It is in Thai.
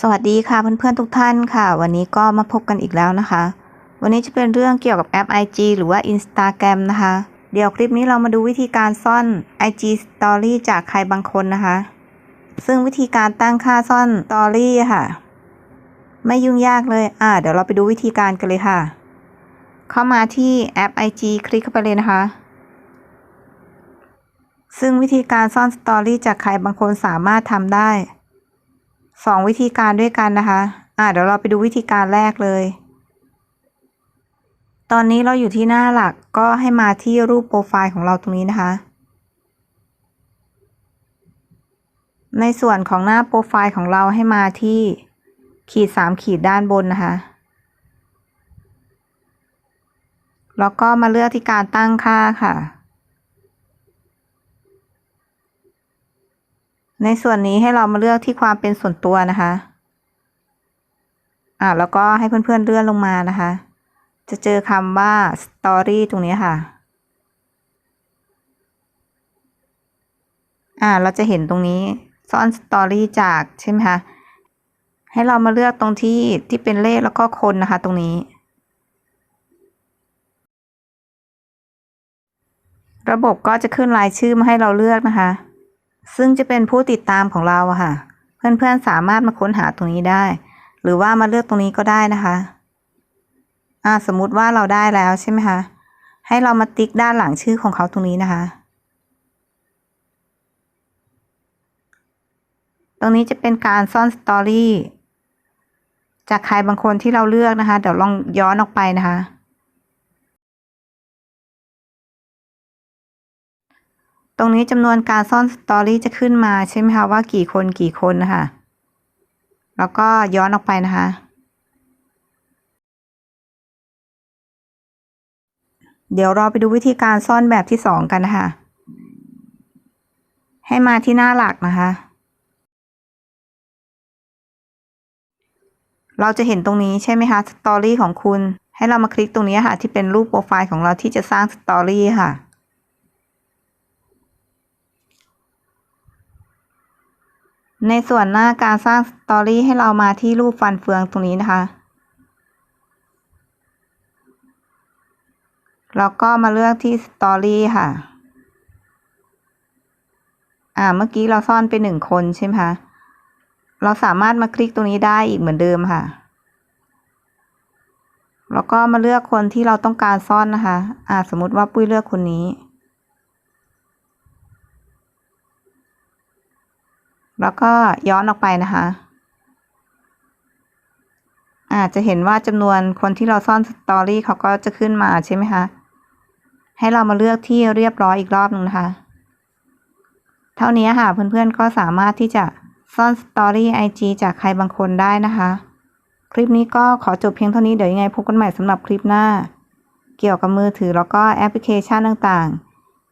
สวัสดีค่ะเพื่อนๆทุกท่านค่ะ วันนี้ก็มาพบกันอีกแล้วนะคะ วันนี้จะเป็นเรื่องเกี่ยวกับแอป IG หรือว่า Instagram นะคะ เดี๋ยวคลิปนี้เรามาดูวิธีการซ่อน IG Story จากใครบางคนนะคะ ซึ่งวิธีการตั้งค่าซ่อน Story ค่ะ ไม่ยุ่งยากเลยอ่าเดี๋ยวเราไปดูวิธีการกันเลยค่ะ เข้ามาที่แอป IG คลิกเข้าไปเลยนะคะ ซึ่งวิธีการซ่อน Story จากใครบางคนสามารถทำได้ สองวิธีการด้วยกันนะคะ อ่าเดี๋ยวเราไปดูวิธีการแรกเลย ตอนนี้เราอยู่ที่หน้าหลักก็ให้มาที่รูปโปรไฟล์ของเราตรงนี้นะคะ ในส่วนของหน้าโปรไฟล์ของเราให้มาที่ขีดสามขีดด้านบนนะคะ แล้วก็มาเลือกที่การตั้งค่าค่ะ ในส่วนนี้ให้เรามาเลือกที่ความเป็นส่วนตัวนะคะ อ่าแล้วก็ให้เพื่อนๆเลื่อนลงมานะคะ จะเจอคำว่า Story ตรงนี้ค่ะ อ่าเราจะเห็นตรงนี้ซ่อน Story จากใช่ไหมคะ ให้เรามาเลือกตรงที่ที่เป็นเลขแล้วก็คนนะคะ ตรงนี้ ระบบก็จะขึ้นรายชื่อมาให้เราเลือกนะคะ ซึ่งจะเป็นผู้ติดตามของเราค่ะ เพื่อนๆสามารถมาค้นหาตรงนี้ได้ หรือว่ามาเลือกตรงนี้ก็ได้นะคะอ่าสมมุติว่าเราได้แล้วใช่ไหมคะให้เรามาติ๊กด้านหลังชื่อของเขาตรงนี้นะคะ ตรงนี้จะเป็นการซ่อนสตอรี่จากใครบางคนที่เราเลือกนะคะ เดี๋ยวลองย้อนออกไปนะคะ ตรงนี้จำนวนการซ่อนสตอรี่จะขึ้นมาใช่ไหมคะว่ากี่คนกี่คนนะคะแล้วก็ย้อนออกไปนะคะ เดี๋ยวเราไปดูวิธีการซ่อนแบบที่สองกันนะคะ ให้มาที่หน้าหลักนะคะ เราจะเห็นตรงนี้ใช่ไหมคะสตอรี่ของคุณ ให้เรามาคลิกตรงนี้ค่ะ ที่เป็นรูปโปรไฟล์ของเราที่จะสร้างสตอรี่ค่ะ ในส่วนหน้าการสร้างสตอรี่ให้เรามาที่รูปฟันเฟืองตรงนี้นะคะ แล้วก็มาเลือกที่สตอรี่ค่ะ อ่า เมื่อกี้เราซ่อนไปหนึ่งคนใช่ไหมคะ เราสามารถมาคลิกตรงนี้ได้อีกเหมือนเดิมค่ะ แล้วก็มาเลือกคนที่เราต้องการซ่อนนะคะ อ่า สมมติว่าปุ้ยเลือกคนนี้ แล้วก็ย้อนออกไปนะคะอาจจะเห็นว่าจำนวนคนที่เราซ่อนสตอรี่เขาก็จะขึ้นมาใช่ไหมคะให้เรามาเลือกที่เรียบร้อยอีกรอบหนึ่งนะคะ เท่านี้ค่ะเพื่อนๆก็สามารถที่จะซ่อนสตอรี่ไอจีจากใครบางคนได้นะคะ คลิปนี้ก็ขอจบเพียงเท่านี้เดี๋ยวยังไงพบกันใหม่สำหรับคลิปหน้า เกี่ยวกับมือถือแล้วก็แอปพลิเคชันต่างๆ